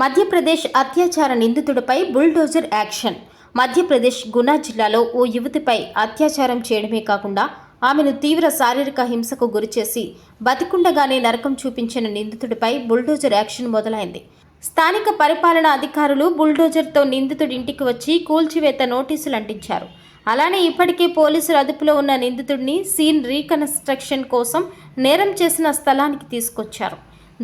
మధ్యప్రదేశ్ అత్యాచార నిందితుడిపై bulldozer action. Madhya Pradesh Guna జిల్లాలో ఓ యువతిపై అత్యాచారం చేయడమే కాకుండా ఆమెను తీవ్ర శారీరక హింసకు గురిచేసి బతికుండగానే నరకం చూపించిన నిందితుడిపై బుల్డోజర్ యాక్షన్ మొదలైంది. స్థానిక పరిపాలనా అధికారులు బుల్డోజర్తో నిందితుడింటికి వచ్చి కూల్చివేత నోటీసులు అంటించారు. అలానే ఇప్పటికే పోలీసులు అదుపులో ఉన్న నిందితుడిని సీన్ రీకన్స్ట్రక్షన్ కోసం నేరం చేసిన స్థలానికి తీసుకొచ్చారు.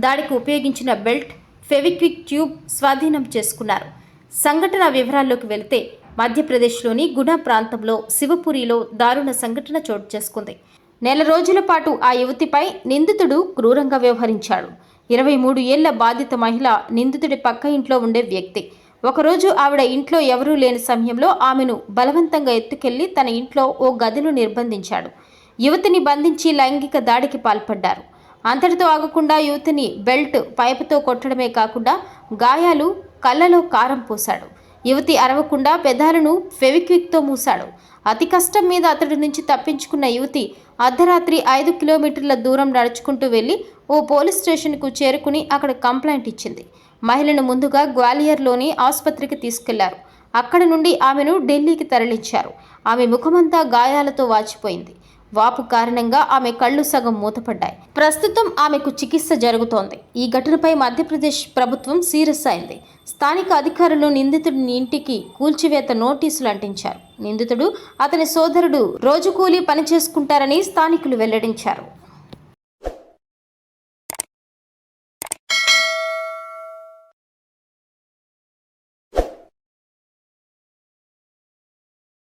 దాడికి ఉపయోగించిన బెల్ట్ ఫెవిక్విక్ ట్యూబ్ స్వాధీనం చేసుకున్నారు. సంఘటన వివరాల్లోకి వెళితే మధ్యప్రదేశ్లోని గుణ ప్రాంతంలో శివపురిలో దారుణ సంఘటన చోటు చేసుకుంది. నెల రోజుల పాటు ఆ యువతిపై నిందితుడు క్రూరంగా వ్యవహరించాడు. ఇరవై మూడు ఏళ్ళ బాధిత మహిళ నిందితుడి పక్క ఇంట్లో ఉండే వ్యక్తి. ఒకరోజు ఆవిడ ఇంట్లో ఎవరూ లేని సమయంలో ఆమెను బలవంతంగా ఎత్తుకెళ్ళి తన ఇంట్లో ఓ గదిలో నిర్బంధించాడు. యువతిని బంధించి లైంగిక దాడికి పాల్పడ్డారు. అంతటితో ఆగకుండా యువతిని బెల్ట్ పైపుతో కొట్టడమే కాకుండా గాయాలు కళ్ళలో కారం పోశాడు. యువతి అరవకుండా పెదాలను ఫెవిక్విక్తో మూశాడు. అతి కష్టం మీద అతడి నుంచి తప్పించుకున్న యువతి అర్ధరాత్రి ఐదు కిలోమీటర్ల దూరం నడుచుకుంటూ వెళ్ళి ఓ పోలీస్ స్టేషన్కు చేరుకుని అక్కడ కంప్లైంట్ ఇచ్చింది. మహిళను ముందుగా గ్వాలియర్లోని ఆసుపత్రికి తీసుకెళ్ళారు. అక్కడ నుండి ఆమెను ఢిల్లీకి తరలించారు. ఆమె ముఖమంతా గాయాలతో వాచిపోయింది. వాపు కారణంగా ఆమె కళ్ళు సగం మూతపడ్డాయి. ప్రస్తుతం ఆమెకు చికిత్స జరుగుతోంది. ఈ ఘటనపై మధ్యప్రదేశ్ ప్రభుత్వం సీరియస్ అయింది. స్థానిక అధికారులు నిందితుడిని ఇంటికి కూల్చివేత నోటీసులు అంటించారు. నిందితుడు అతని సోదరుడు రోజు కూలీ పని చేసుకుంటారని స్థానికులు వెల్లడించారు.